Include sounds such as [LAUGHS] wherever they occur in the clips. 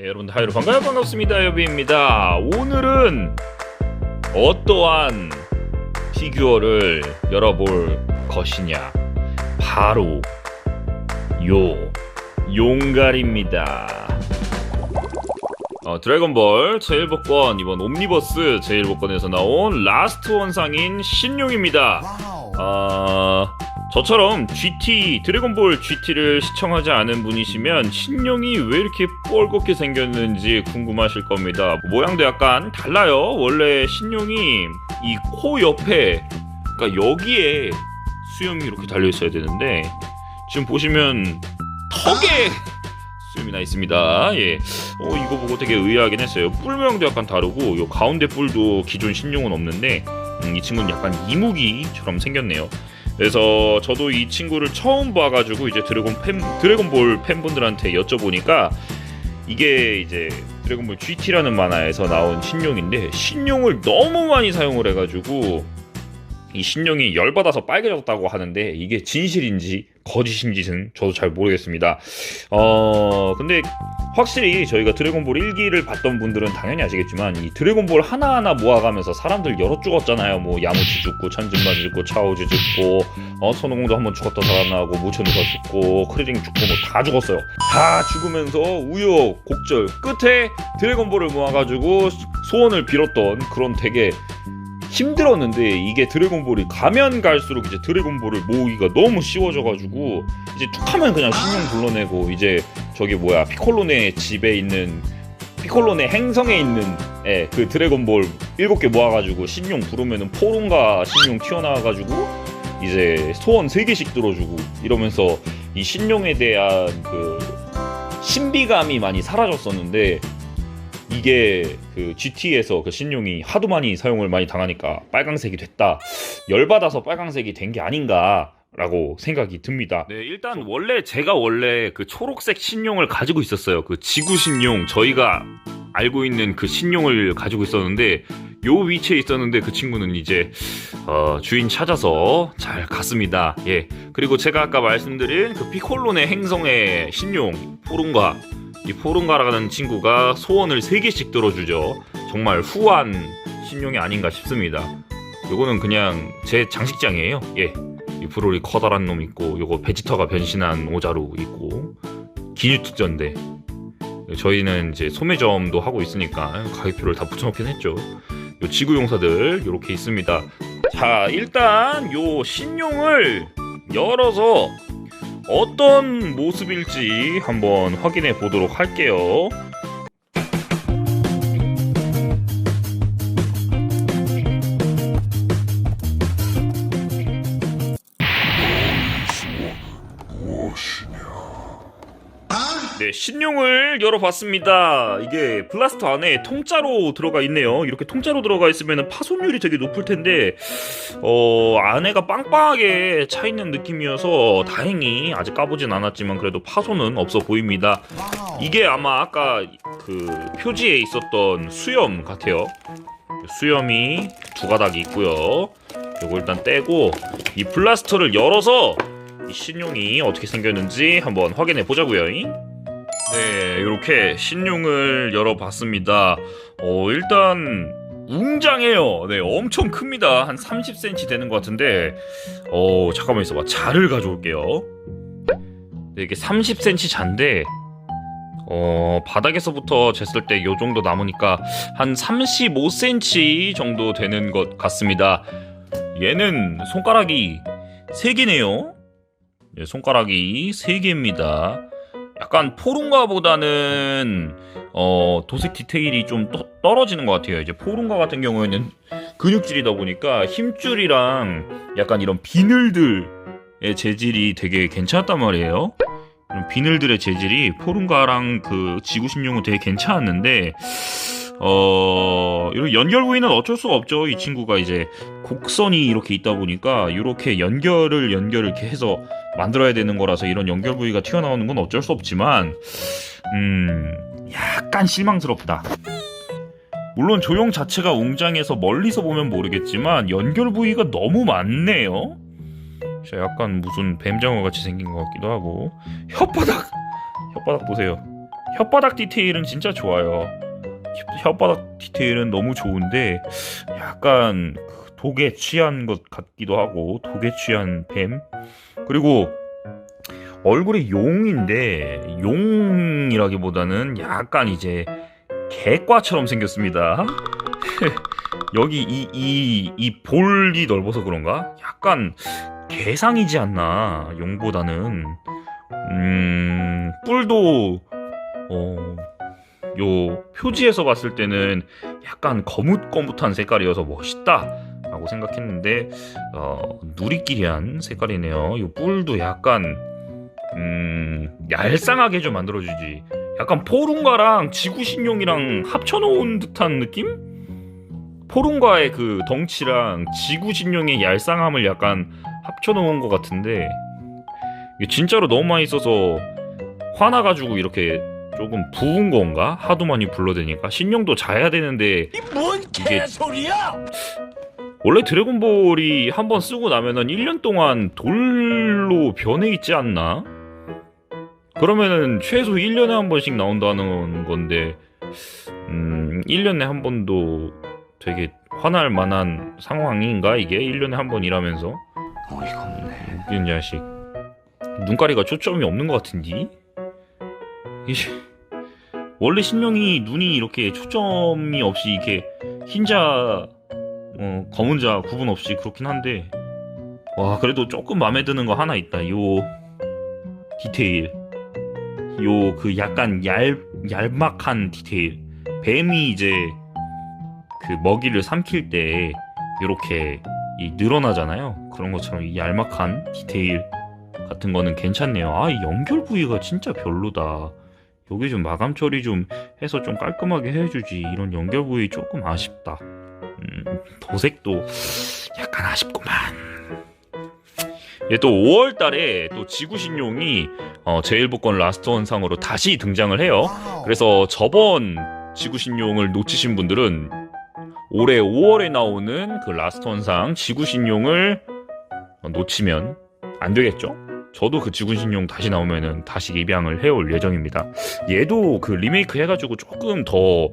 네, 여러분들 하이로 반가요. 반갑습니다 여비입니다. 오늘은 어떠한 피규어를 열어볼 것이냐? 바로 요 용갈입니다. 어, 드래곤볼 제1복권 이번 옴니버스 제1복권에서 나온 라스트 원상인 신용입니다. 어, 저처럼 GT 드래곤볼 GT를 시청하지 않은 분이시면 신용이 왜 이렇게 뻘겋게 생겼는지 궁금하실 겁니다. 모양도 약간 달라요. 원래 신용이 이 코 옆에 그러니까 여기에 수염이 이렇게 달려 있어야 되는데 지금 보시면 턱에 수염이 나 있습니다. 예. 어, 이거 보고 되게 의아하긴 했어요. 뿔 모양도 약간 다르고 요 가운데 뿔도 기존 신용은 없는데 음, 이 친구는 약간 이무기처럼 생겼네요. 그래서 저도 이 친구를 처음 봐가지고 이제 드래곤 팬 드래곤볼 팬분들한테 여쭤보니까 이게 이제 드래곤볼 GT라는 만화에서 나온 신용인데 신용을 너무 많이 사용을 해가지고 이 신용이 열받아서 빨개졌다고 하는데 이게 진실인지 거짓인지는 저도 잘 모르겠습니다. 어 근데 확실히 저희가 드래곤볼 1기를 봤던 분들은 당연히 아시겠지만 이 드래곤볼 하나하나 모아가면서 사람들 여러 죽었잖아요. 뭐 야무치 죽고 천진만 죽고 차오지 죽고 어 손오공도 한번 죽었다 살아나고 무천우가 죽고 크리링 죽고 뭐 다 죽었어요. 다 죽으면서 우여곡절 끝에 드래곤볼을 모아가지고 소원을 빌었던 그런 되게 힘들었는데 이게 드래곤볼이 가면 갈수록 이제 드래곤볼을 모으기가 너무 쉬워져가지고 이제 툭 하면 그냥 신용 불러내고 이제 저기 뭐야 피콜로네 집에 있는 피콜로네 행성에 있는 예, 그 드래곤볼 7개 모아가지고 신용 부르면은 포룬가 신용 튀어나와가지고 이제 소원 3개씩 들어주고 이러면서 이 신용에 대한 그 신비감이 많이 사라졌었는데 이게 그 GT에서 그 신용이 하도 많이 사용을 많이 당하니까 빨강색이 됐다. 열받아서 빨강색이 된 게 아닌가 라고 생각이 듭니다. 네, 일단 원래 제가 원래 그 초록색 신용을 가지고 있었어요. 그 지구 신용 저희가 알고 있는 그 신용을 가지고 있었는데 요 위치에 있었는데 그 친구는 이제 어, 주인 찾아서 잘 갔습니다. 예. 그리고 제가 아까 말씀드린 그 피콜론의 행성의 신용 포룬가 이 포룬가라는 친구가 소원을 3개씩 들어주죠. 정말 후한 신용이 아닌가 싶습니다. 요거는 그냥 제 장식장이에요. 예. 이 브롤이 커다란 놈 있고 요거 베지터가 변신한 오자루 있고 기뉴특전대 저희는 이제 소매점도 하고 있으니까 가격표를 다 붙여놓긴 했죠. 요 지구용사들 요렇게 있습니다. 자 일단 요 신용을 열어서 어떤 모습일지 한번 확인해 보도록 할게요. 네, 신용을 열어봤습니다. 이게 플라스터 안에 통짜로 들어가 있네요. 이렇게 통짜로 들어가 있으면 파손율이 되게 높을 텐데, 어, 안에가 빵빵하게 차 있는 느낌이어서 다행히 아직 까보진 않았지만 그래도 파손은 없어 보입니다. 이게 아마 아까 그 표지에 있었던 수염 같아요. 수염이 두 가닥이 있고요. 요거 일단 떼고 이 플라스터를 열어서 이 신용이 어떻게 생겼는지 한번 확인해 보자고요. 네, 이렇게 신용을 열어봤습니다. 어, 일단 웅장해요. 네, 엄청 큽니다. 한 30cm 되는 것 같은데, 어, 잠깐만 있어봐. 자를 가져올게요. 네, 이게 30cm 잔데, 어, 바닥에서부터 쟀을 때요 정도 남으니까 한 35cm 정도 되는 것 같습니다. 얘는 손가락이 3개네요. 네, 손가락이 3개입니다. 약간 포룬가보다는 어, 도색 디테일이 좀 떠- 떨어지는 것 같아요. 이제 포룬가 같은 경우에는 근육질이다 보니까 힘줄이랑 약간 이런 비늘들의 재질이 되게 괜찮았단 말이에요. 비늘들의 재질이 포룬가랑 그 지구신용은 되게 괜찮았는데 어 이런 연결 부위는 어쩔 수가 없죠. 이 친구가 이제 곡선이 이렇게 있다 보니까 이렇게 연결을 연결을 이렇게 해서 만들어야 되는 거라서 이런 연결 부위가 튀어나오는 건 어쩔 수 없지만 음 약간 실망스럽다. 물론 조형 자체가 웅장해서 멀리서 보면 모르겠지만 연결 부위가 너무 많네요. 진짜 약간 무슨 뱀장어 같이 생긴 것 같기도 하고 혓바닥 혓바닥 보세요. 혓바닥 디테일은 진짜 좋아요. 혓- 혓바닥 디테일은 너무 좋은데 약간 그 독에 취한 것 같기도 하고 독에 취한 뱀 그리고 얼굴이 용인데 용이라기보다는 약간 이제 개과처럼 생겼습니다. [LAUGHS] 여기 이 이 이 볼이 넓어서 그런가? 약간 개상이지 않나 용보다는 음 뿔도 어, 요 표지에서 봤을 때는 약간 거뭇거뭇한 색깔이어서 멋있다 라고 생각했는데 어, 누리끼리한 색깔이네요. 요 뿔도 약간 음, 얄쌍하게 좀 만들어주지. 약간 포룬가랑 지구신용이랑 합쳐놓은 듯한 느낌? 포룬가의 그 덩치랑 지구신용의 얄쌍함을 약간 합쳐놓은 것 같은데 진짜로 너무 많이 써서 화나가지고 이렇게 조금 부은 건가? 하도 많이 불러대니까 신용도 자야 되는데 뭔 이게- 개소리야! 원래 드래곤볼이 한 번 쓰고 나면은 1년 동안 돌로 변해 있지 않나? 그러면은 최소 1년에 한 번씩 나온다는 건데 음 1년에 한 번도 되게 화날 만한 상황인가 이게 1년에 한 번이라면서 어이가 없네. 웃기는 자식 눈가리가 초점이 없는 것 같은디? 이게 원래 신명이 눈이 이렇게 초점이 없이 이렇게 흰자 어, 검은 자 구분 없이 그렇긴 한데 와 그래도 조금 마음에 드는 거 하나 있다. 요 디테일. 요 그 약간 얄 얄막한 디테일. 뱀이 이제 그 먹이를 삼킬 때 이렇게 이 늘어나잖아요. 그런 것처럼 이 얄막한 디테일 같은 거는 괜찮네요. 아 이 연결 부위가 진짜 별로다 여기 좀 마감 처리 좀 해서 좀 깔끔하게 해주지 이런 연결 부위 조금 아쉽다 음, 도색도 약간 아쉽구만. 예, 또 5월 달에 또 지구신용이 어, 제일복권 라스트 원상으로 다시 등장을 해요. 그래서 저번 지구신용을 놓치신 분들은 올해 5월에 나오는 그 라스트 원상 지구신용을 놓치면 안 되겠죠? 저도 그 지구신용 다시 나오면은 다시 입양을 해올 예정입니다. 얘도 그 리메이크 해가지고 조금 더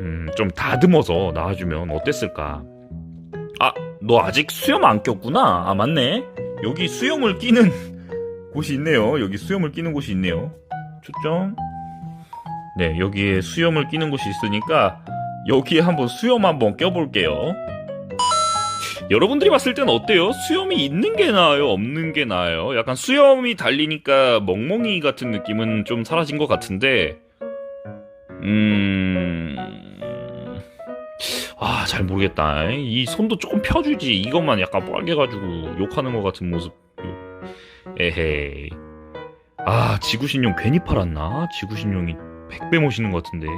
음, 좀 다듬어서 나와주면 어땠을까? 아, 너 아직 수염 안 꼈구나. 아, 맞네. 여기 수염을 끼는 [LAUGHS] 곳이 있네요. 여기 수염을 끼는 곳이 있네요. 초점. 네, 여기에 수염을 끼는 곳이 있으니까 여기에 한번 수염 한번 껴볼게요. 여러분들이 봤을 때는 어때요? 수염이 있는 게 나아요? 없는 게 나아요? 약간 수염이 달리니까 멍멍이 같은 느낌은 좀 사라진 것 같은데, 음, 아, 잘 모르겠다. 이 손도 조금 펴주지. 이것만 약간 빨개가지고 욕하는 것 같은 모습. 에헤이. 아, 지구신용 괜히 팔았나? 지구신용이 100배 모시는 것 같은데.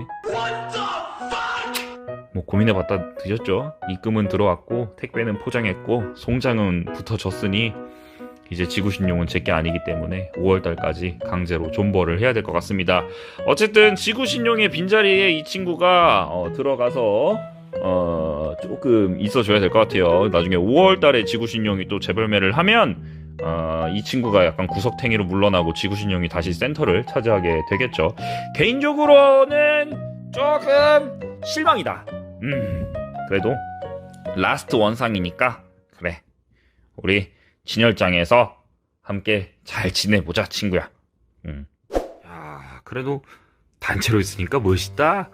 뭐 고민해봤다 드셨죠? 입금은 들어왔고 택배는 포장했고 송장은 붙어졌으니 이제 지구신용은 제게 아니기 때문에 5월달까지 강제로 존버를 해야 될 것 같습니다. 어쨌든 지구신용의 빈자리에 이 친구가 어, 들어가서 어, 조금 있어줘야 될 것 같아요. 나중에 5월달에 지구신용이 또 재벌매를 하면 어, 이 친구가 약간 구석탱이로 물러나고 지구신용이 다시 센터를 차지하게 되겠죠. 개인적으로는 조금 실망이다. 음, 그래도 라스트 원상이니까 그래. 우리 진열장에서 함께 잘 지내보자, 친구야. 음. 야, 그래도 단체로 있으니까 멋있다.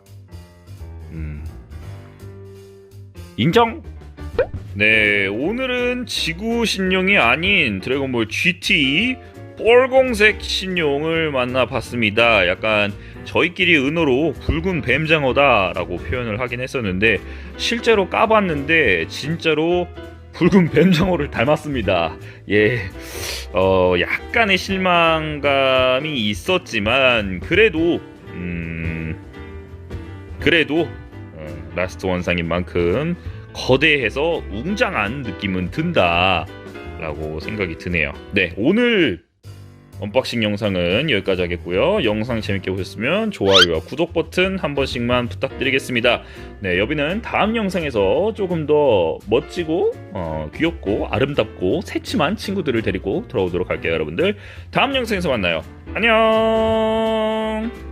음. 인정. 네, 오늘은 지구 신용이 아닌 드래곤볼 GT 뻘공색 신용을 만나봤습니다. 약간 저희끼리 은어로 붉은 뱀장어다 라고 표현을 하긴 했었는데 실제로 까봤는데 진짜로 붉은 뱀장어를 닮았습니다. 예, 어 약간의 실망감이 있었지만 그래도 음 그래도 어, 라스트 원상인 만큼 거대해서 웅장한 느낌은 든다라고 생각이 드네요. 네, 오늘 언박싱 영상은 여기까지 하겠고요. 영상 재밌게 보셨으면 좋아요와 구독 버튼 한 번씩만 부탁드리겠습니다. 네, 여비는 다음 영상에서 조금 더 멋지고 어, 귀엽고 아름답고 새침한 친구들을 데리고 돌아오도록 할게요, 여러분들. 다음 영상에서 만나요. 안녕.